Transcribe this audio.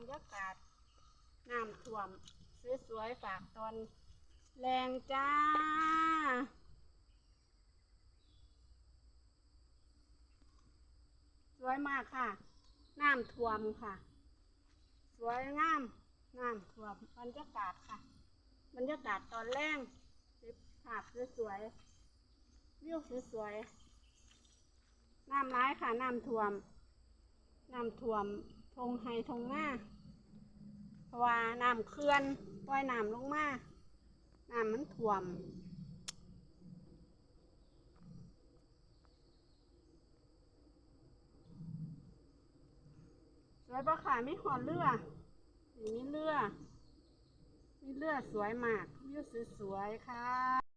รยากาศน้ำท่วมสวยๆฝากตอนแรงจ้า สวยมากค่ะน้ำท่วมค่ะ สวยงามน้ำท่วมบรรยากาศค่ะ บรรยากาศตอนแรงเก็บภาพสวยๆวิวสวยๆน้ำร้ายค่ะน้ำท่วม น้ำท่วม ทงไฮทงหน้าเพราะว่าน้ำเขื่อนปล่อยน้ำลงมาน้ำมันท่วมสวยปะค่ะมีหอดเรือนี่มีเรือ มีเรือสวยมากวิวสวยๆค่ะ